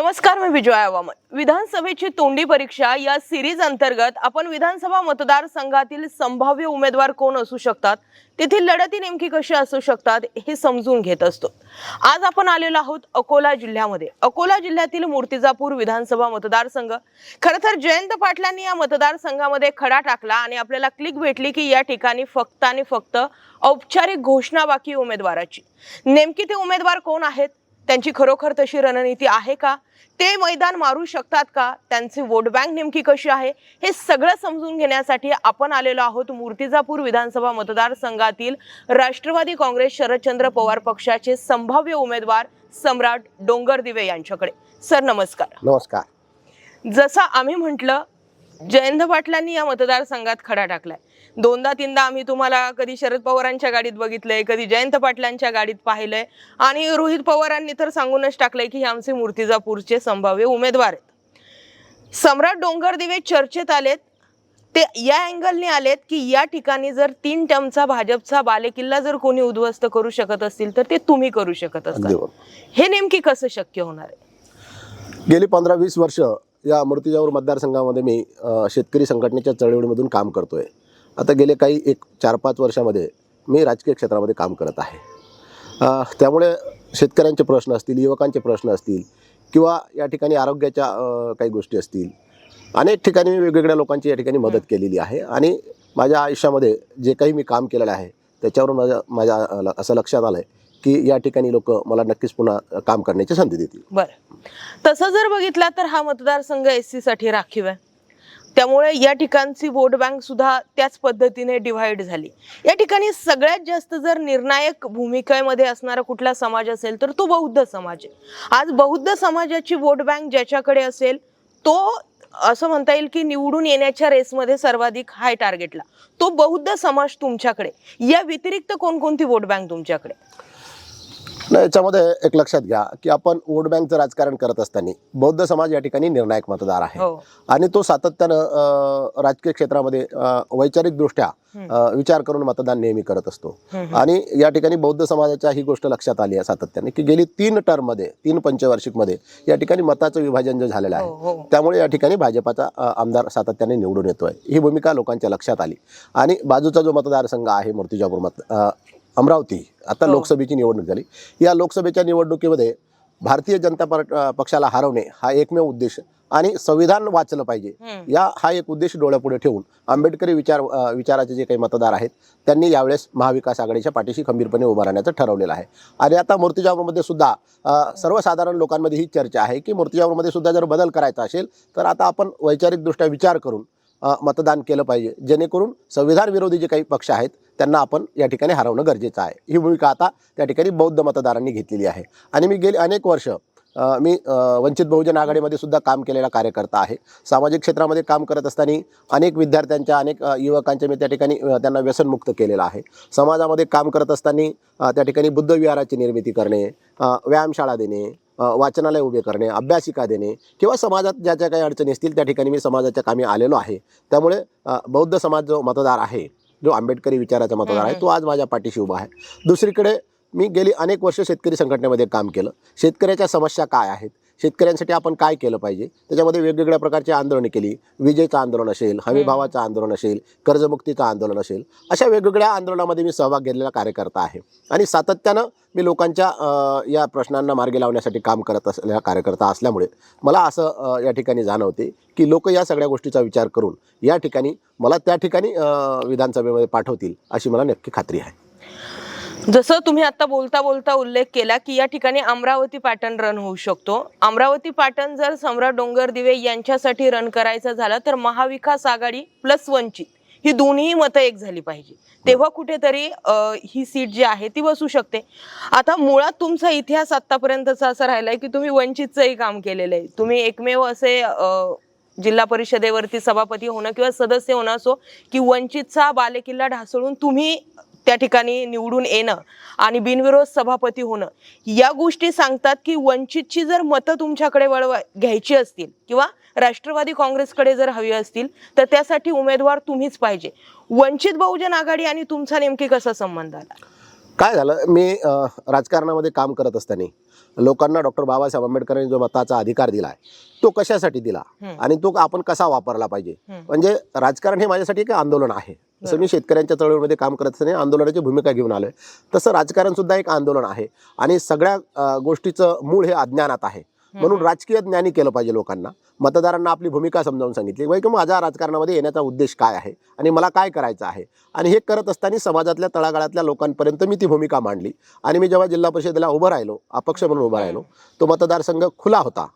नमस्कार मी विजया वामन विधानसभेची तोंडी परीक्षा या सिरीज अंतर्गत आपण विधानसभा मतदारसंघातील संभाव्य उमेदवार कोण असू शकतात? तेथील लढती नेमकी कशी असू शकतात? हे समजून घेत असतो. आज आपण आलेलो आहोत अकोला जिल्ह्यामध्ये. अकोला जिल्ह्यातील मूर्तिजापूर विधानसभा मतदारसंघ. खर तर जयंत पाटलांनी या मतदारसंघामध्ये खडा टाकला आणि आपल्याला क्लिक भेटली की या ठिकाणी फक्त आणि फक्त औपचारिक घोषणा बाकी उमेदवाराची. नेमकी ते उमेदवार कोण आहेत? त्यांची खरोखर तशी रणनीती आहे का? ते मैदान मारू शकतात का? त्यांची वोट बँक नेमकी कशी आहे? हे सगळं समजून घेण्यासाठी आपण आलेलो आहोत मूर्तिजापूर विधानसभा मतदारसंघातील राष्ट्रवादी काँग्रेस शरदचंद्र पवार पक्षाचे संभाव्य उमेदवार सम्राट डोंगर दिवे यांच्याकडे. सर नमस्कार. नमस्कार. जसं आम्ही म्हटलं जयंत पाटलांनी या मतदारसंघात खडा टाकलाय. दोनदा तीनदा आम्ही तुम्हाला कधी शरद पवारांच्या गाडीत बघितलंय कधी जयंत पाटलांच्या गाडीत पाहिलंय. आणि रोहित पवारांनी तर सांगूनच टाकलंय की हे आमचे मूर्तिजापूरचे संभाव्य उमेदवार आहेत. सम्राट डोंगर दिवे चर्चेत आलेत. ते या अँगलने आलेत की या ठिकाणी जर तीन टर्मचा भाजपचा बालेकिल्ला जर कोणी उद्ध्वस्त करू शकत असतील तर ते तुम्ही करू शकत असाल. हे नेमकी कसं शक्य होणार आहे? गेली पंधरा वीस वर्ष या मूर्तिजापूर मतदारसंघामध्ये मी शेतकरी संघटनेच्या चळवळीमधून काम करतोय. आता गेले काही एक चार पाच वर्षामध्ये मी राजकीय क्षेत्रामध्ये काम करत आहे. त्यामुळे शेतकऱ्यांचे प्रश्न असतील युवकांचे प्रश्न असतील किंवा या ठिकाणी आरोग्याच्या काही गोष्टी असतील अनेक ठिकाणी मी वेगवेगळ्या लोकांची या ठिकाणी मदत केलेली आहे. आणि माझ्या आयुष्यामध्ये जे काही मी काम केलेलं आहे त्याच्यावरून माझ्या माझ्या असं लक्षात आलं आहे की या ठिकाणी लोक मला नक्कीच पुन्हा काम करण्याची संधी देतील. बरं. तसं जर बघितला तर हा मतदारसंघ एससी साठी राखीव आहे. त्यामुळे या ठिकाणची वोट बँक सुद्धा त्याच पद्धतीने डिव्हाइड झाली. या ठिकाणी सगळ्यात जास्त जर निर्णायक भूमिकेमध्ये असणारा कुठला समाज असेल तर तो बौद्ध समाज आहे. आज बौद्ध समाजाची वोट बँक ज्याच्याकडे असेल तो असं म्हणता येईल की निवडून येण्याच्या रेसमध्ये सर्वाधिक हाय टार्गेटला तो बौद्ध समाज तुमच्याकडे. या व्यतिरिक्त कोणकोणती वोट बँक तुमच्याकडे? नाही याच्यामध्ये एक लक्षात घ्या की आपण वोट बँकचं राजकारण करत असताना बौद्ध समाज या ठिकाणी निर्णायक मतदार आहे. हो. आणि तो सातत्यानं राजकीय क्षेत्रामध्ये वैचारिकदृष्ट्या विचार करून मतदान नेहमी करत असतो. आणि या ठिकाणी बौद्ध समाजाच्या ही गोष्ट लक्षात आली आहे सातत्याने की गेली तीन टर्ममध्ये तीन पंचवार्षिकमध्ये या ठिकाणी मताचं विभाजन जे झालेलं हो आहे हो त्यामुळे या ठिकाणी भाजपाचा आमदार सातत्याने निवडून येतोय. ही भूमिका लोकांच्या लक्षात आली. आणि बाजूचा जो मतदारसंघ आहे मूर्तिजापूर मत अमरावती आता हो. लोकसभेची निवडणूक झाली या लोकसभेच्या निवडणुकीमध्ये भारतीय जनता पार्ट पक्षाला हरवणे हा एकमेव उद्देश आणि संविधान वाचलं पाहिजे. या हा एक उद्देश डोळ्यापुढे ठेवून आंबेडकरी विचार विचाराचे जे काही मतदार आहेत त्यांनी यावेळेस महाविकास आघाडीच्या पाठीशी खंबीरपणे उभं राहण्याचं ठरवलेलं आहे आणि आता मूर्तिजापूरमध्ये सुद्धा सर्वसाधारण लोकांमध्ये ही चर्चा आहे की मूर्तिजापूरमध्ये सुद्धा जर बदल करायचा असेल तर आता आपण वैचारिकदृष्ट्या विचार करून मतदान केलं पाहिजे. जेणेकरून संविधान विरोधी जे काही पक्ष आहेत त्यांना आपण या ठिकाणी हरवणं गरजेचं आहे. ही भूमिका आता त्या ठिकाणी बौद्ध मतदारांनी घेतलेली आहे. आणि मी गेली अनेक वर्ष मी वंचित बहुजन आघाडीमध्ये सुद्धा काम केलेला कार्यकर्ता आहे. सामाजिक क्षेत्रामध्ये काम करत असताना अनेक विद्यार्थ्यांच्या अनेक युवकांच्या मी त्या ठिकाणी त्यांना व्यसनमुक्त केलेलं आहे. समाजामध्ये काम करत असताना त्या ठिकाणी बुद्ध विहाराची निर्मिती करणे व्यायामशाळा देणे वाचनालय उभे करणे अभ्यासिका देणे किंवा समाजात ज्या ज्या काही अडचणी असतील त्या ठिकाणी मी समाजाच्या कामी आलेलो आहे. त्यामुळे बौद्ध समाज जो मतदार आहे जो आंबेडकरी विचाराचा मतदार आहे तो आज माझ्या पाठीशी उभा आहे. दुसरीकडे मी गेली अनेक वर्ष शेतकरी संघटनेमध्ये काम केलं. शेतकऱ्याच्या समस्या काय आहेत? शेतकऱ्यांसाठी आपण काय केलं पाहिजे? त्याच्यामध्ये वेगवेगळ्या प्रकारची आंदोलनं केली. विजेचं आंदोलन असेल हमीभावाचं आंदोलन असेल कर्जमुक्तीचं आंदोलन असेल अशा वेगवेगळ्या आंदोलनामध्ये मी सहभाग घेतलेला कार्यकर्ता आहे. आणि सातत्यानं मी लोकांच्या या प्रश्नांना मार्गी लावण्यासाठी काम करत असलेला कार्यकर्ता असल्यामुळे मला असं या ठिकाणी जाणवते की लोक या सगळ्या गोष्टीचा विचार करून या ठिकाणी मला त्या ठिकाणी विधानसभेमध्ये पाठवतील अशी मला नक्की खात्री आहे. जसं तुम्ही आता बोलता बोलता उल्लेख केला की या ठिकाणी अमरावती पॅटर्न रन होऊ शकतो. अमरावती पॅटर्न जर सम्राट डोंगर दिवे यांच्यासाठी रन करायचा झाला तर महाविकास आघाडी प्लस वंचित ही दोन्ही मतं एक झाली पाहिजे. तेव्हा कुठेतरी ही सीट जी आहे ती बसू शकते. आता मुळात तुमचा इतिहास आतापर्यंतचा असा राहिलाय की तुम्ही वंचितचंही काम केलेलं आहे. तुम्ही एकमेव असे जिल्हा परिषदेवरती सभापती होणं किंवा सदस्य होणं असो की वंचितचा बालेकिल्ला ढासळून तुम्ही त्या ठिकाणी निवडून येणं आणि बिनविरोध सभापती होणं या गोष्टी सांगतात की वंचितची जर मतं तुमच्याकडे वळवा घ्यायची असतील किंवा राष्ट्रवादी काँग्रेसकडे जर हवी असतील तर त्यासाठी उमेदवार तुम्हीच पाहिजे. वंचित बहुजन आघाडी आणि तुमचा नेमकी कसा संबंध आला? काय झालं? मी राजकारणामध्ये काम करत असताना लोकांना डॉक्टर बाबासाहेब आंबेडकरांनी जो मताचा अधिकार दिला आहे तो कशासाठी दिला. आणि तो आपण कसा वापरला पाहिजे. म्हणजे राजकारण हे माझ्यासाठी एक आंदोलन आहे. जसं मी शेतकऱ्यांच्या चळवळीमध्ये काम करत असताना आंदोलनाची भूमिका घेऊन आलोय. तसं राजकारण सुद्धा एक आंदोलन आहे. आणि सगळ्या गोष्टीचं मूळ हे अज्ञानात आहे. म्हणून राजकीय ज्ञानी केलं पाहिजे लोकांना. मतदारांना आपली भूमिका समजावून सांगितली. म्हणजे की माझा राजकारणामध्ये येण्याचा उद्देश काय आहे? आणि मला काय करायचं आहे? आणि हे करत असताना समाजातल्या तळागाळातल्या लोकांपर्यंत मी ती भूमिका मांडली. आणि मी जेव्हा जिल्हा परिषदेला उभं राहिलो अपक्ष म्हणून उभं राहिलो तो मतदारसंघ खुला होता.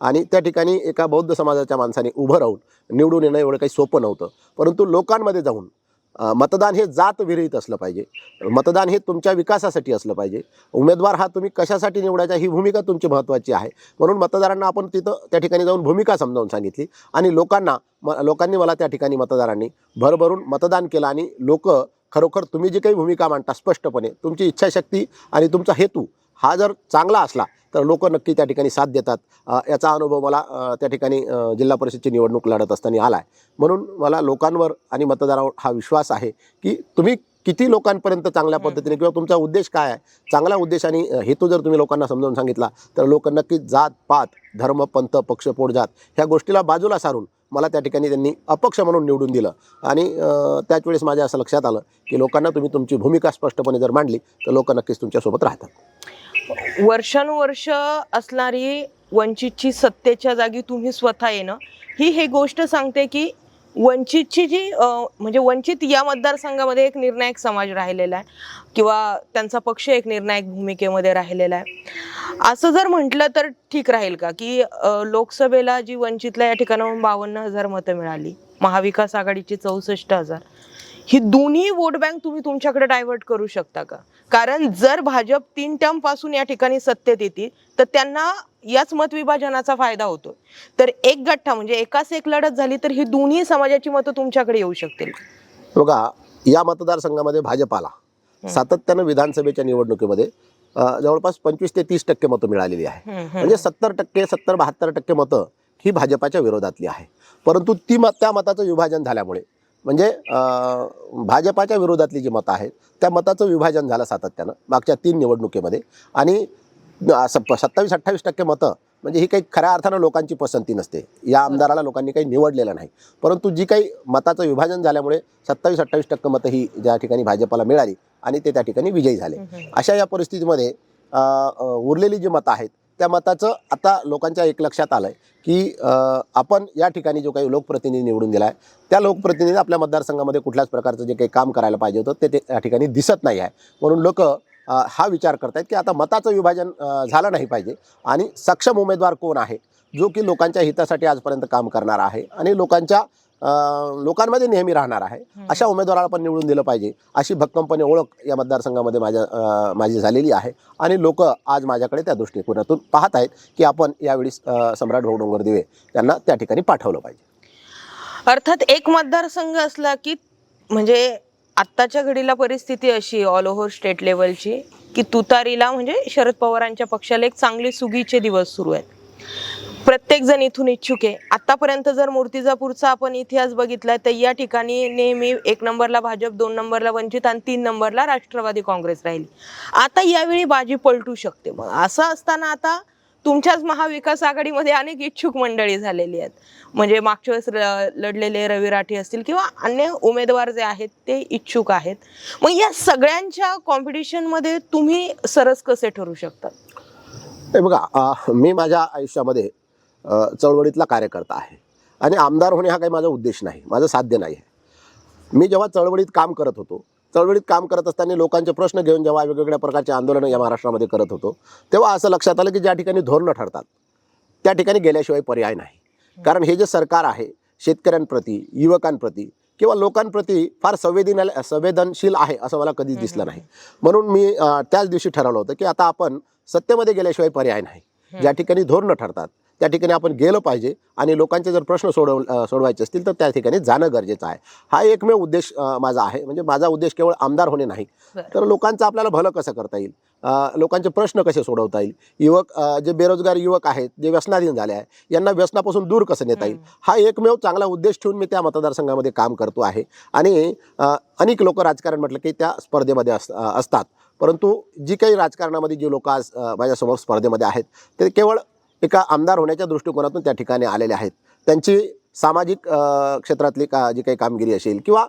आणि त्या ठिकाणी एका बौद्ध समाजाच्या माणसाने उभं राहून निवडून येणं एवढं काही सोपं नव्हतं. परंतु लोकांमध्ये जाऊन मतदान हे जात विरहित असलं पाहिजे. मतदान हे तुमच्या विकासासाठी असलं पाहिजे. उमेदवार हा तुम्ही कशासाठी निवडायचा ही भूमिका तुमची महत्त्वाची आहे. म्हणून मतदारांना आपण तिथं त्या ठिकाणी जाऊन भूमिका समजावून सांगितली आणि लोकांना म लोकांनी मला त्या ठिकाणी मतदारांनी भरभरून मतदान केलं आणि लोक खरोखर तुम्ही जी काही भूमिका मांडता स्पष्टपणे तुमची इच्छाशक्ती आणि तुमचा हेतू हा जर चांगला असला तर लोक नक्की त्या ठिकाणी साथ देतात. याचा अनुभव मला त्या ठिकाणी जिल्हा परिषदची निवडणूक लढत असताना आला आहे म्हणून मला लोकांवर आणि मतदारावर हा विश्वास आहे की तुम्ही किती लोकांपर्यंत चांगल्या पद्धतीने किंवा तुमचा उद्देश काय आहे? चांगला उद्देश आणि हेतू जर तुम्ही लोकांना समजावून सांगितला तर लोक नक्कीच जात पात धर्म पंथ पक्ष पोटजात ह्या गोष्टीला बाजूला सारून मला त्या ठिकाणी त्यांनी अपक्ष म्हणून निवडून दिलं. आणि त्याच वेळेस माझ्या असं लक्षात आलं की लोकांना तुम्ही तुमची भूमिका स्पष्टपणे जर मांडली तर लोक नक्कीच तुमच्यासोबत राहतात. वर्षानुवर्ष असणारी वंचितची सत्तेच्या जागी तुम्ही स्वतः येणं ही हे गोष्ट सांगते की वंचितची जी म्हणजे वंचित या मतदारसंघामध्ये एक निर्णायक समाज राहिलेला आहे किंवा त्यांचा पक्ष एक निर्णायक भूमिकेमध्ये राहिलेला आहे. असं जर म्हटलं तर ठीक राहील का? की लोकसभेला जी वंचितला या ठिकाणाहून बावन्न हजार मतं मिळाली महाविकास आघाडीची चौसष्ट हजार ही दोन्ही वोट बँक तुम्ही तुमच्याकडे डायव्हर्ट करू शकता का? कारण जर भाजप तीन टर्मपासून या ठिकाणी सत्तेत येतील तर त्यांना याच मतविभाजनाचा फायदा होतो तर एक गठ्ठा म्हणजे एकाच एक लढत झाली तर ही दोन्ही समाजाची मतं तुमच्याकडे येऊ शकतील. बघा या मतदारसंघामध्ये भाजपाला सातत्यानं विधानसभेच्या निवडणुकीमध्ये जवळपास पंचवीस ते तीस टक्के मतं मिळालेली आहे. म्हणजे सत्तर टक्के सत्तर बहात्तर टक्के मतं ही भाजपाच्या विरोधातली आहे. परंतु ती मत त्या मताचं विभाजन झाल्यामुळे म्हणजे भाजपाच्या विरोधातली जी मतं आहेत त्या मताचं विभाजन झालं सातत्यानं मागच्या तीन निवडणुकीमध्ये. आणि सत्तावीस अठ्ठावीस टक्के मतं म्हणजे ही काही खऱ्या अर्थानं लोकांची पसंती नसते. या आमदाराला लोकांनी काही निवडलेलं नाही. परंतु जी काही मताचं विभाजन झाल्यामुळे सत्तावीस अठ्ठावीस टक्के मतं ही ज्या ठिकाणी भाजपाला मिळाली आणि ते त्या ठिकाणी विजयी झाले. अशा या परिस्थितीमध्ये उरलेली जी मतं आहेत त्या मताचं आता लोकांच्या एक लक्षात आलं आहे की आपण या ठिकाणी जो काही लोकप्रतिनिधी निवडून दिला आहे त्या लोकप्रतिनिधी आपल्या मतदारसंघामध्ये कुठल्याच प्रकारचं जे काही काम करायला पाहिजे होतं ते ते त्या ठिकाणी दिसत नाही आहे. म्हणून लोक हा विचार करतायत की आता मताचं विभाजन झालं नाही पाहिजे. आणि सक्षम उमेदवार कोण आहे? जो की लोकांच्या हितासाठी आजपर्यंत काम करणार आहे. आणि लोकांच्या लोकांमध्ये नेहमी राहणार आहे. अशा उमेदवाराला पण निवडून दिलं पाहिजे. अशी भक्कमपणे ओळख या मतदारसंघामध्ये माझ्या माझी झालेली आहे. आणि लोक आज माझ्याकडे त्या दृष्टिकोनातून पाहत आहेत की आपण यावेळी सम्राट भाऊ डोंगर दिवे त्यांना त्या ठिकाणी पाठवलं पाहिजे. अर्थात एक मतदारसंघ असला की म्हणजे आत्ताच्या घडीला परिस्थिती अशी ऑल ओव्हर स्टेट लेवलची की तुतारीला म्हणजे शरद पवारांच्या पक्षाला एक चांगले सुगीचे दिवस सुरू आहेत. प्रत्येक जण इथून इच्छुक आहे. आतापर्यंत जर मूर्तिजापूरचा आपण इतिहास बघितला तर या ठिकाणी नेहमी एक नंबरला भाजप दोन नंबरला वंचित आणि तीन नंबरला राष्ट्रवादी काँग्रेस राहिली. आता यावेळी बाजी पलटू शकते. मग असं असताना आता तुमच्याच महाविकास आघाडीमध्ये अनेक इच्छुक मंडळी झालेली आहेत. म्हणजे मागच्या वेळेस लढलेले रवी राठी असतील किंवा अन्य उमेदवार जे आहेत ते इच्छुक आहेत. मग या सगळ्यांच्या कॉम्पिटिशनमध्ये तुम्ही सरस कसे ठरू शकतात हे बघा मी माझ्या आयुष्यामध्ये चळवळीतला कार्यकर्ता आहे. आणि आमदार होणे हा काही माझा उद्देश नाही माझं साध्य नाही आहे. मी जेव्हा चळवळीत काम करत होतो चळवळीत काम करत असताना लोकांचे प्रश्न घेऊन जेव्हा वेगवेगळ्या प्रकारचे आंदोलनं या महाराष्ट्रामध्ये करत होतो तेव्हा असं लक्षात आलं की ज्या ठिकाणी धोरणं ठरतात त्या ठिकाणी गेल्याशिवाय पर्याय नाही. कारण हे जे सरकार आहे शेतकऱ्यांप्रती युवकांप्रती किंवा लोकांप्रती फार संवेदनाल संवेदनशील आहे असं मला कधीच दिसलं नाही. म्हणून मी त्याच दिवशी ठरवलं होतं की आता आपण सत्तेमध्ये गेल्याशिवाय पर्याय नाही. ज्या ठिकाणी धोरणं ठरतात त्या ठिकाणी आपण गेलं पाहिजे आणि लोकांचे जर प्रश्न सोडव सोडवायचे असतील तर त्या ठिकाणी जाणं गरजेचं आहे. हा एकमेव उद्देश माझा आहे. म्हणजे माझा उद्देश केवळ आमदार होणे नाही. तर लोकांचं आपल्याला भलं कसं करता येईल? लोकांचे प्रश्न कसे सोडवता येईल? युवक जे बेरोजगार युवक आहेत जे व्यसनाधीन झाले आहे यांना व्यसनापासून दूर कसं नेता येईल? हा एकमेव चांगला उद्देश ठेवून मी त्या मतदारसंघामध्ये काम करतो आहे. आणि अनेक लोक राजकारण म्हटलं की त्या स्पर्धेमध्ये अस असतात. परंतु जी काही राजकारणामध्ये जी लोक आज माझ्यासमोर स्पर्धेमध्ये आहेत ते केवळ एका आमदार होण्याच्या दृष्टिकोनातून त्या ठिकाणी आलेले आहेत. त्यांची सामाजिक क्षेत्रातली का जी काही कामगिरी असेल किंवा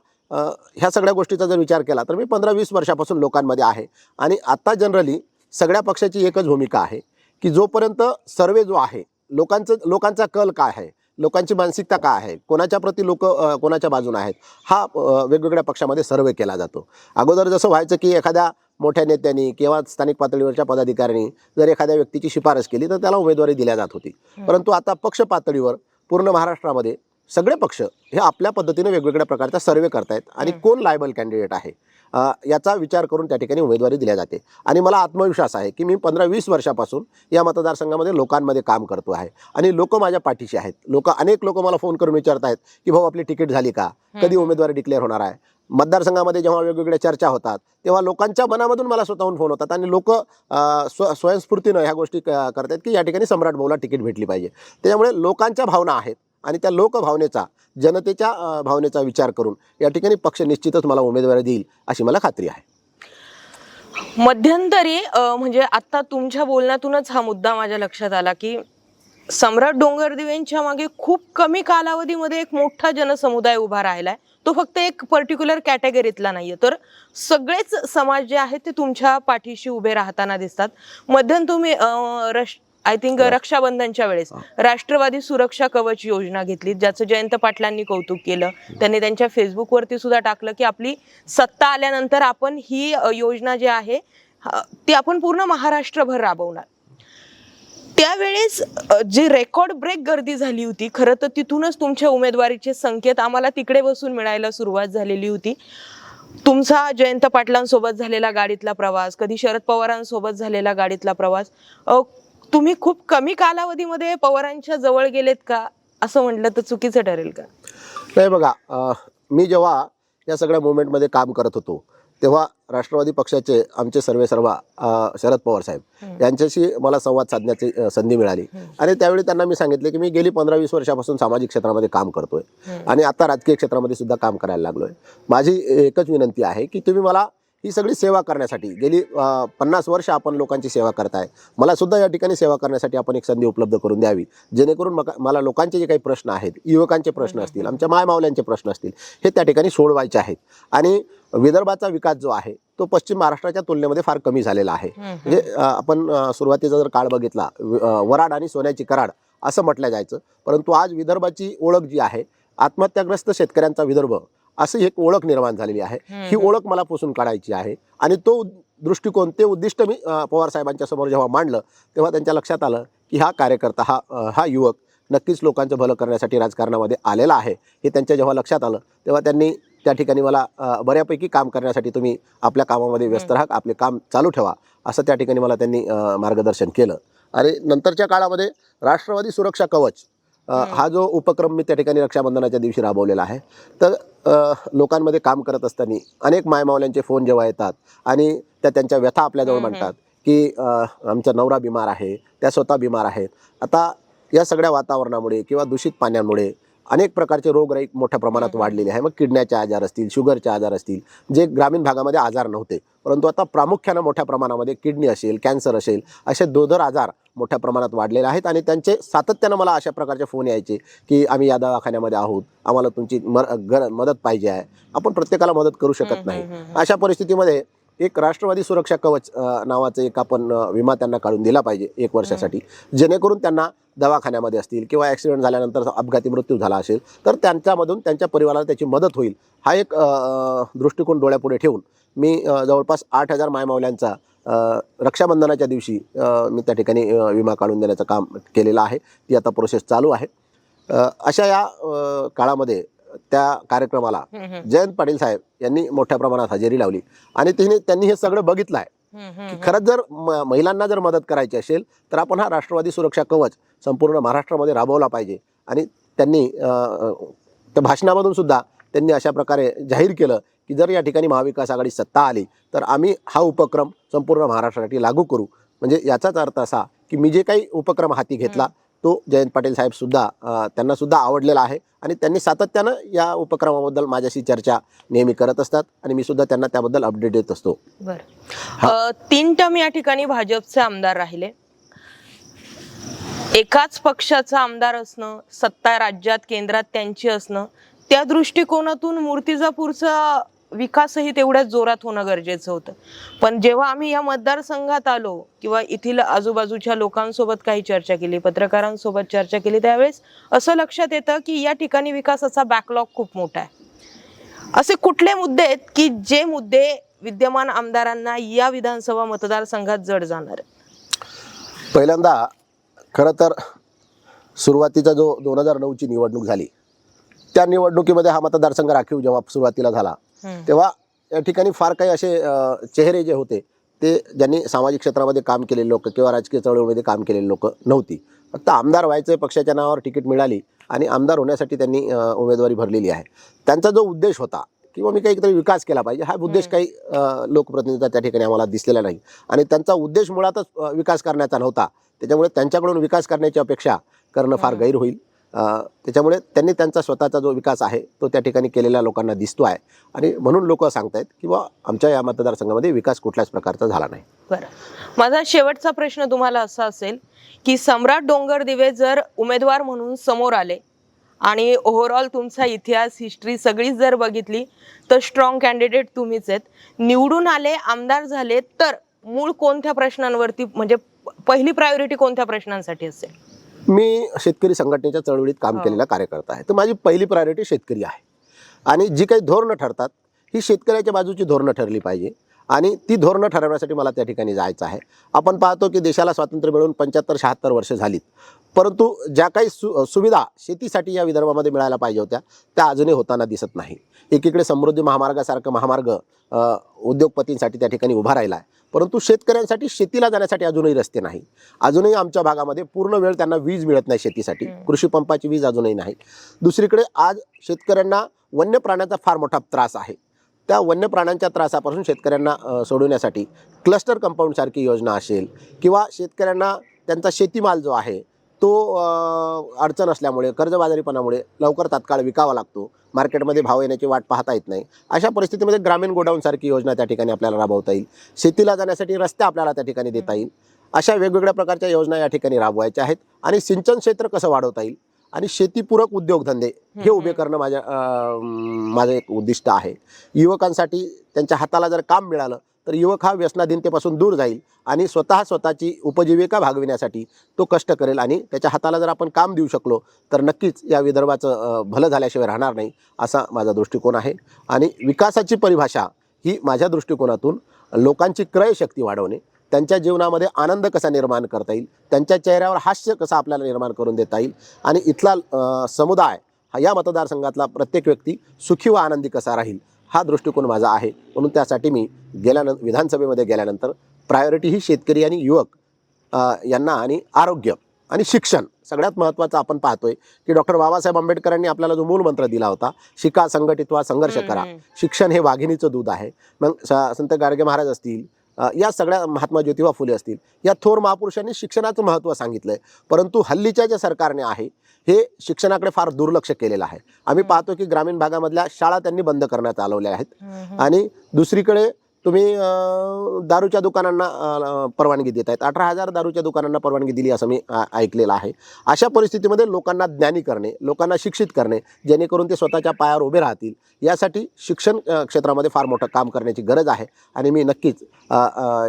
ह्या सगळ्या गोष्टीचा जर विचार केला तर मी पंधरा वीस वर्षापासून लोकांमध्ये आहे. आणि आत्ता जनरली सगळ्या पक्षाची एकच भूमिका आहे की जोपर्यंत सर्वे जो आहे लोकांचं लोकांचा कल काय आहे लोकांची मानसिकता काय आहे कोणाच्या प्रती लोक कोणाच्या बाजूने आहेत हा वेगवेगळ्या पक्षामध्ये सर्वे केला जातो. अगोदर जसं व्हायचं की एखाद्या मोठ्या नेत्यांनी किंवा स्थानिक पातळीवरच्या पदाधिकाऱ्यांनी जर एखाद्या व्यक्तीची शिफारस केली तर त्याला उमेदवारी दिल्या जात होती. परंतु आता पक्ष पातळीवर पूर्ण महाराष्ट्रामध्ये सगळे पक्ष हे आपल्या पद्धतीने वेगवेगळ्या प्रकारचा सर्वे करतायत. आणि कोण लायबल कॅन्डिडेट आहे? याचा विचार करून त्या ठिकाणी उमेदवारी दिल्या जाते. आणि मला आत्मविश्वास आहे की मी पंधरा वीस वर्षापासून या मतदारसंघामध्ये लोकांमध्ये काम करतो आहे. आणि लोक माझ्या पाठीशी आहेत. लोक अनेक लोक मला फोन करून विचारत आहेत की भाऊ आपली तिकीट झाली का? कधी उमेदवारी डिक्लेअर होणार आहे? मतदारसंघामध्ये जेव्हा वेगवेगळ्या चर्चा होतात तेव्हा लोकांच्या मनामधून मला स्वतःहून फोन होतात. आणि लोक स्व स्वयंस्फूर्तीनं ह्या गोष्टी करतात की या ठिकाणी सम्राट भाऊला तिकीट भेटली पाहिजे. त्याच्यामुळे लोकांच्या भावना आहेत. आणि त्या लोकभावनेचा जनतेच्या भावनेचा विचार करून या ठिकाणी पक्ष निश्चितच मला उमेदवारी देईल अशी मला खात्री आहे. मध्यंतरी म्हणजे आता तुमच्या बोलण्यातूनच हा मुद्दा माझ्या लक्षात आला की सम्राट डोंगरदेवेंच्या मागे खूप कमी कालावधीमध्ये एक मोठा जनसमुदाय उभा राहिलाय. तो फक्त एक पर्टिक्युलर कॅटेगरीतला नाहीये. तर सगळेच समाज जे आहेत ते तुमच्या पाठीशी उभे राहताना दिसतात. मध्यंतरी तुम्ही आय थिंक रक्षाबंधनच्या वेळेस राष्ट्रवादी सुरक्षा कवच योजना घेतली ज्याचं जयंत पाटलांनी कौतुक केलं. त्यांनी त्यांच्या फेसबुकवरती सुद्धा टाकलं की आपली सत्ता आल्यानंतर आपण ही योजना जी आहे ती आपण पूर्ण महाराष्ट्रभर राबवणार. त्यावेळेस जी रेकॉर्ड ब्रेक गर्दी झाली होती खरं तर तिथूनच तुमच्या उमेदवारीचे संकेत आम्हाला तिकडे बसून मिळायला सुरुवात झालेली होती. तुमचा जयंत पाटलांसोबत झालेला गाडीतला प्रवास कधी शरद पवारांसोबत झालेला गाडीतला प्रवास तुम्ही खूप कमी कालावधीमध्ये पवारांच्या जवळ गेलेत का? असं म्हटलं तर चुकीचं ठरेल का? नाही बघा मी जेव्हा या सगळ्या मुवमेंटमध्ये काम करत होतो तेव्हा राष्ट्रवादी पक्षाचे आमचे सर्वे सर्व शरद पवार साहेब यांच्याशी मला संवाद साधण्याची संधी मिळाली. आणि त्यावेळी त्यांना मी सांगितले की मी गेली पंधरा वीस वर्षापासून सामाजिक क्षेत्रामध्ये काम करतोय. आणि आता राजकीय क्षेत्रामध्ये सुद्धा काम करायला लागलोय. माझी एकच विनंती आहे की तुम्ही मला ही सगळी सेवा करण्यासाठी. गेली पन्नास वर्ष आपण लोकांची सेवा करताय. मला सुद्धा या ठिकाणी सेवा करण्यासाठी आपण एक संधी उपलब्ध करून द्यावी. जेणेकरून मला लोकांचे जे काही प्रश्न आहेत युवकांचे प्रश्न असतील आमच्या मायमावल्यांचे प्रश्न असतील हे त्या ठिकाणी सोडवायचे आहेत. आणि विदर्भाचा विकास जो आहे तो पश्चिम महाराष्ट्राच्या तुलनेमध्ये फार कमी झालेला आहे. म्हणजे आपण सुरुवातीचा जर काळ बघितला वराड आणि सोन्याची कराड असं म्हटलं जायचं. परंतु आज विदर्भाची ओळख जी आहे आत्महत्याग्रस्त शेतकऱ्यांचा विदर्भ अशी एक ओळख निर्माण झालेली आहे. ही ओळख मला पुसून काढायची आहे. आणि तो दृष्टिकोन ते उद्दिष्ट मी पवार साहेबांच्या समोर जेव्हा मांडलं तेव्हा त्यांच्या लक्षात आलं की हा कार्यकर्ता हा हा युवक नक्कीच लोकांचं भलं करण्यासाठी राजकारणामध्ये आलेला आहे. हे त्यांच्या जेव्हा लक्षात आलं तेव्हा त्यांनी त्या ठिकाणी मला बऱ्यापैकी काम करण्यासाठी तुम्ही आपल्या कामामध्ये व्यस्त राहा आपले काम चालू ठेवा असं त्या ठिकाणी मला त्यांनी मार्गदर्शन केलं. आणि नंतरच्या काळामध्ये राष्ट्रवादी सुरक्षा कवच हा जो उपक्रम मी त्या ठिकाणी रक्षाबंधनाच्या दिवशी राबवलेला आहे तर लोकांमध्ये काम करत असताना अनेक मायमावल्यांचे फोन जेव्हा येतात आणि त्या त्यांच्या व्यथा आपल्याजवळ म्हणतात की आमचा नवरा बिमार आहे त्या स्वतः बिमार आहेत. आता या सगळ्या वातावरणामुळे किंवा दूषित पाण्यामुळे अनेक प्रकारचे रोगराई मोठ्या प्रमाणात वाढलेले आहे. मग किडण्याचे आजार असतील शुगरचे आजार असतील जे ग्रामीण भागामध्ये आजार नव्हते परंतु आता प्रामुख्यानं मोठ्या प्रमाणामध्ये किडनी असेल कॅन्सर असेल असे दोधर आजार मोठ्या प्रमाणात वाढलेले आहेत. आणि त्यांचे सातत्यानं मला अशा प्रकारचे फोन यायचे की आम्ही या दवाखान्यामध्ये आहोत आम्हाला तुमची मर गर मदत पाहिजे आहे. आपण प्रत्येकाला मदत करू शकत नाही. अशा परिस्थितीमध्ये एक राष्ट्रवादी सुरक्षा कवच नावाचं एक आपण विमा त्यांना काढून दिला पाहिजे एक वर्षासाठी. जेणेकरून त्यांना दवाखान्यामध्ये असतील किंवा ॲक्सिडेंट झाल्यानंतर अपघाती मृत्यू झाला असेल तर त्यांच्यामधून त्यांच्या परिवाराला त्याची मदत होईल. हा एक दृष्टिकोन डोळ्यापुढे ठेवून मी जवळपास आठ हजार मायमावल्यांचा रक्षाबंधनाच्या दिवशी मी त्या ठिकाणी विमा काढून देण्याचं काम केलेलं आहे. ती आता प्रोसेस चालू आहे. अशा या काळामध्ये त्या कार्यक्रमाला जयंत पाटील साहेब यांनी मोठ्या प्रमाणात हजेरी लावली. आणि तिने त्यांनी हे सगळं बघितलं आहे की खरंच जर महिलांना जर मदत करायची असेल तर आपण हा राष्ट्रवादी सुरक्षा कवच संपूर्ण महाराष्ट्रामध्ये राबवला पाहिजे. आणि त्यांनी त्या भाषणामधून सुद्धा त्यांनी अशा प्रकारे जाहीर केलं की जर या ठिकाणी महाविकास आघाडी सत्ता आली तर आम्ही हा उपक्रम संपूर्ण महाराष्ट्रासाठी लागू करू. म्हणजे याचाच अर्थ असा की मी जे काही उपक्रम हाती घेतला तो जयंत पाटील साहेब सुद्धा अ, त्यांना सुद्धा आवडलेला आहे. आणि त्यांनी सातत्यानं या उपक्रमाबद्दल माझ्याशी चर्चा नेहमी करत असतात आणि मी सुद्धा त्यांना त्याबद्दल अपडेट देत असतो. बर. तीन टर्म या ठिकाणी भाजपचे आमदार राहिले. एकाच पक्षाचा आमदार असणं सत्ता राज्यात केंद्रात त्यांची असणं त्या दृष्टिकोनातून मूर्तिजापूरचा विकासही तेवढ्याच जोरात होणं गरजेचं होतं. पण जेव्हा आम्ही या मतदारसंघात आलो किंवा येथील आजूबाजूच्या लोकांसोबत काही चर्चा केली पत्रकारांसोबत चर्चा केली त्यावेळेस असं लक्षात येतं की या ठिकाणी विकासाचा बॅकलॉग खूप मोठा आहे. असे कुठले मुद्दे आहेत की जे मुद्दे विद्यमान आमदारांना या विधानसभा मतदारसंघात जड जाणार पहिल्यांदा खरं तर सुरुवातीचा जो दोन हजार नऊची निवडणूक झाली त्या निवडणुकीमध्ये हा मतदारसंघ राखीव जेव्हा सुरुवातीला झाला तेव्हा या ठिकाणी फार काही असे चेहरे जे होते ते ज्यांनी सामाजिक क्षेत्रामध्ये काम केलेले लोक किंवा राजकीय चळवळीमध्ये काम केलेले लोक नव्हती. फक्त आमदार व्हायचं पक्षाच्या नावावर तिकीट मिळाली आणि आमदार होण्यासाठी त्यांनी उमेदवारी भरलेली आहे. त्यांचा जो उद्देश होता किंवा मी काहीतरी विकास केला पाहिजे हा उद्देश काही लोकप्रतिनिधीचा त्या ठिकाणी आम्हाला दिसलेला नाही. आणि त्यांचा उद्देश मुळातच विकास करण्याचा नव्हता. त्याच्यामुळे त्यांच्याकडून विकास करण्याची अपेक्षा करणं फार. गैर होईल. त्याच्यामुळे त्यांनी त्यांचा स्वतःचा जो विकास आहे तो त्या ठिकाणी केलेल्या लोकांना दिसतो आहे. आणि म्हणून लोक सांगतायत की बा आमच्या या मतदारसंघामध्ये विकास कुठल्याच प्रकारचा झाला नाही. बरं. माझा शेवटचा प्रश्न तुम्हाला असा असेल की सम्राट डोंगर दिवे जर उमेदवार म्हणून समोर आले आणि ओव्हरऑल तुमचा इतिहास हिस्ट्री सगळीच जर बघितली तर स्ट्रॉंग कॅन्डिडेट तुम्हीच आहेत. निवडून आले आमदार झाले तर मूळ कोणत्या प्रश्नांवरती म्हणजे पहिली प्रायोरिटी कोणत्या प्रश्नांसाठी असेल? मी शेतकरी संघटनेच्या चळवळीत काम हो. केलेला कार्यकर्ता आहे. तर माझी पहिली प्रायोरिटी शेतकरी आहे. आणि जी काही धोरणं ठरतात ही शेतकऱ्याच्या बाजूची धोरणं ठरली पाहिजे. आणि ती धोरणं ठरवण्यासाठी मला त्या ठिकाणी जायचं आहे. आपण पाहतो की देशाला स्वातंत्र्य मिळून पंच्याहत्तर शहात्तर वर्ष झालीत. परंतु ज्या काही सु सुविधा शेतीसाठी या विदर्भामध्ये मिळायला पाहिजे होत्या त्या अजूनही होताना दिसत नाही. एकीकडे समृद्धी महामार्गासारखं महामार्ग उद्योगपतींसाठी त्या ठिकाणी उभा राहिला आहे परंतु शेतकऱ्यांसाठी शेतीला जाण्यासाठी अजूनही रस्ते नाही. अजूनही आमच्या भागामध्ये पूर्ण वेळ त्यांना वीज मिळत नाही शेतीसाठी. कृषी पंपाची वीज अजूनही नाही. दुसरीकडे आज शेतकऱ्यांना वन्य प्राण्याचा फार मोठा त्रास आहे. त्या वन्य प्राण्यांच्या त्रासापासून शेतकऱ्यांना सोडवण्यासाठी क्लस्टर कंपाऊंडसारखी योजना असेल किंवा शेतकऱ्यांना त्यांचा शेतीमाल जो आहे तो अडचण असल्यामुळे कर्जबाजारीपणामुळे लवकर तात्काळ विकावा लागतो. मार्केटमध्ये भाव येण्याची वाट पाहता येत नाही. अशा परिस्थितीमध्ये ग्रामीण गोडाऊनसारखी योजना त्या ठिकाणी आपल्याला राबवता येईल. शेतीला जाण्यासाठी रस्ते आपल्याला त्या ठिकाणी देता येईल. अशा वेगवेगळ्या प्रकारच्या योजना या ठिकाणी राबवायच्या आहेत आणि सिंचन क्षेत्र कसं वाढवता येईल? आणि शेतीपूरक उद्योगधंदे हे उभे करणं माझ्या माझं एक उद्दिष्ट आहे. युवकांसाठी त्यांच्या हाताला जर काम मिळालं तर युवक हा व्यसनाधीनतेपासून दूर जाईल आणि स्वतः स्वतःची उपजीविका भागविण्यासाठी तो कष्ट करेल आणि त्याच्या हाताला जर आपण काम देऊ शकलो तर नक्कीच या विदर्भाचं भलं झाल्याशिवाय राहणार नाही असा माझा दृष्टिकोन आहे. आणि विकासाची परिभाषा ही माझ्या दृष्टिकोनातून लोकांची क्रयशक्ती वाढवणे त्यांच्या जीवनामध्ये आनंद कसा निर्माण करता येईल? त्यांच्या चेहऱ्यावर हास्य कसं आपल्याला निर्माण करून देता येईल? आणि इथला समुदाय हा या मतदारसंघातला प्रत्येक व्यक्ती सुखी व आनंदी कसा राहील? हा दृष्टिकोन माझा आहे. म्हणून त्यासाठी मी गेल्यानंतर विधानसभेमध्ये गेल्यानंतर प्रायोरिटी ही शेतकरी आणि युवक यांना आणि आरोग्य आणि शिक्षण सगळ्यात महत्त्वाचं आपण पाहतोय की डॉक्टर बाबासाहेब आंबेडकरांनी आपल्याला जो मूल मंत्र दिला होता शिका संघटित व्हा संघर्ष करा. शिक्षण हे वाघिणीचं दूध आहे. मग संत गाडगे महाराज असतील या सगळ्या महात्मा ज्योतिबा फुले असतील या थोर महापुरुषांनी शिक्षणाचं महत्त्व सांगितलंय परंतु हल्लीच्या ज्या सरकारने आहे हे शिक्षणाकडे फार दुर्लक्ष केलेलं आहे आम्ही. पाहतो की ग्रामीण भागामधल्या शाळा त्यांनी बंद करण्यात आलेल्या आहेत. आणि दुसरीकडे तुम्ही दारूच्या दुकानांना परवानगी देत आहेत अठरा हजार दारूच्या दुकानांना परवानगी दिली असं मी ऐकलेलं आहे. अशा परिस्थितीमध्ये लोकांना ज्ञानी करणे लोकांना शिक्षित करणे जेणेकरून ते स्वतःच्या पायावर उभे राहतील यासाठी शिक्षण क्षेत्रामध्ये फार मोठं काम करण्याची गरज आहे. आणि मी नक्कीच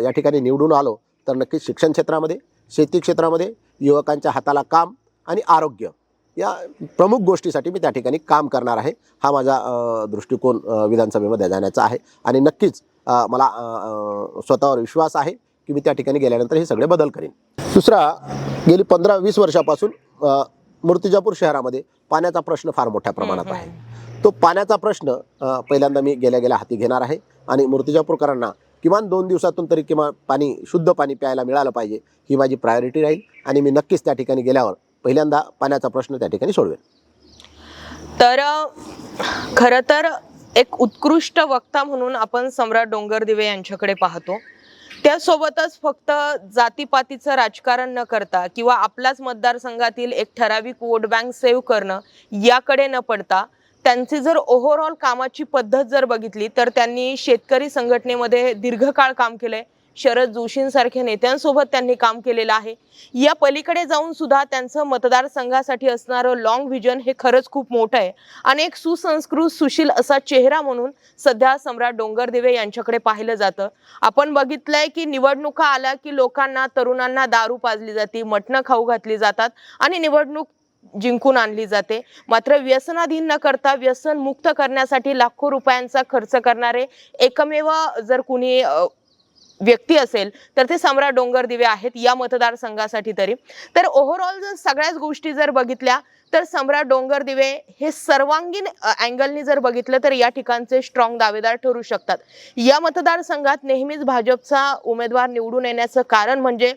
या ठिकाणी निवडून आलो तर नक्कीच शिक्षण क्षेत्रामध्ये शेती क्षेत्रामध्ये युवकांच्या हाताला काम आणि आरोग्य या प्रमुख गोष्टीसाठी मी त्या ठिकाणी काम करणार आहे. हा माझा दृष्टिकोन विधानसभेमध्ये जाण्याचा आहे. आणि नक्कीच मला स्वतःवर विश्वास आहे की मी त्या ठिकाणी गेल्यानंतर हे सगळे बदल करेन. दुसरा गेली पंधरा वीस वर्षापासून मूर्तिजापूर शहरामध्ये पाण्याचा प्रश्न फार मोठ्या प्रमाणात आहे. तो पाण्याचा प्रश्न पहिल्यांदा मी गेल्या गेल्या हाती घेणार आहे. आणि मूर्तिजापूरकरांना किमान दोन दिवसातून तरी किमान पाणी शुद्ध पाणी प्यायला मिळालं पाहिजे ही माझी प्रायोरिटी राहील. आणि मी नक्कीच त्या ठिकाणी गेल्यावर पहिल्यांदा पाण्याचा प्रश्न त्या ठिकाणी सोडवेल. तर खर तर एक उत्कृष्ट वक्ता म्हणून आपण सम्राट डोंगरदिवे यांच्याकडे पाहतो. त्यासोबतच फक्त जातीपातीचं राजकारण न करता किंवा आपल्याच मतदारसंघातील एक ठराविक वोट बँक सेव्ह करणं याकडे न पडता त्यांची जर ओव्हरऑल कामाची पद्धत जर बघितली तर त्यांनी शेतकरी संघटनेमध्ये दीर्घकाळ काम केलंय. शरद जोशींसारख्या नेत्यांसोबत त्यांनी काम केलेलं आहे. या पलीकडे जाऊन सुद्धा त्यांचं मतदारसंघासाठी असणारं लॉंग व्हिजन हे खरंच खूप मोठं आहे. आणि एक सुसंस्कृत सुशील असा चेहरा म्हणून सध्या सम्राट डोंगरदेवे यांच्याकडे पाहिलं जातं. आपण बघितलंय की निवडणुका आल्या की लोकांना तरुणांना दारू पाजली जाते मटणं खाऊ घातली जातात आणि निवडणूक जिंकून आणली जाते. मात्र व्यसनाधीन न करता व्यसन मुक्त करण्यासाठी लाखो रुपयांचा खर्च करणारे एकमेव जर कुणी व्यक्ती असेल तर ते सम्राट डोंगर दिवे आहेत या मतदारसंघासाठी तरी. तर ओव्हरऑल जर सगळ्याच गोष्टी जर बघितल्या तर सम्राट डोंगर दिवे हे सर्वांगीण अँगलनी जर बघितलं तर या ठिकाणचे स्ट्रॉंग दावेदार ठरू शकतात. या मतदारसंघात नेहमीच भाजपचा उमेदवार निवडून येण्याचं कारण म्हणजे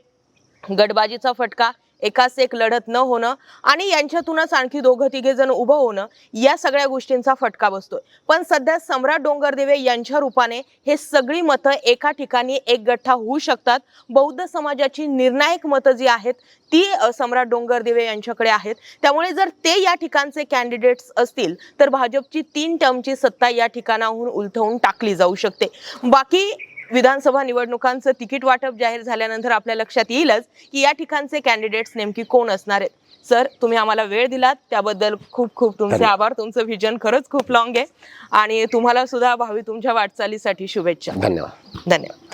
गटबाजीचा फटका एकाच एक लढत न होणं आणि यांच्यातूनच आणखी दोघं तिघे जण उभं होणं या सगळ्या गोष्टींचा फटका बसतोय. पण सध्या सम्राट डोंगरदेवे यांच्या रूपाने हे सगळी मतं एका ठिकाणी एक गठ्ठा होऊ शकतात. बौद्ध समाजाची निर्णायक मतं जी आहेत ती सम्राट डोंगरदेवे यांच्याकडे आहेत. त्यामुळे जर ते या ठिकाणचे कॅन्डिडेट्स असतील तर भाजपची तीन टर्मची सत्ता या ठिकाणाहून उलथवून टाकली जाऊ शकते. बाकी विधानसभा निवडणुकांचं तिकीट वाटप जाहीर झाल्यानंतर आपल्या लक्षात येईलच की या ठिकाणचे कॅन्डिडेट्स नेमकी कोण असणार आहेत. सर तुम्ही आम्हाला वेळ दिलात. त्याबद्दल खूप खूप तुमचे. आभार. तुमचं व्हिजन खरंच खूप लॉंग आहे. आणि तुम्हाला सुद्धा भावी तुमच्या वाटचालीसाठी शुभेच्छा. धन्यवाद. धन्यवाद.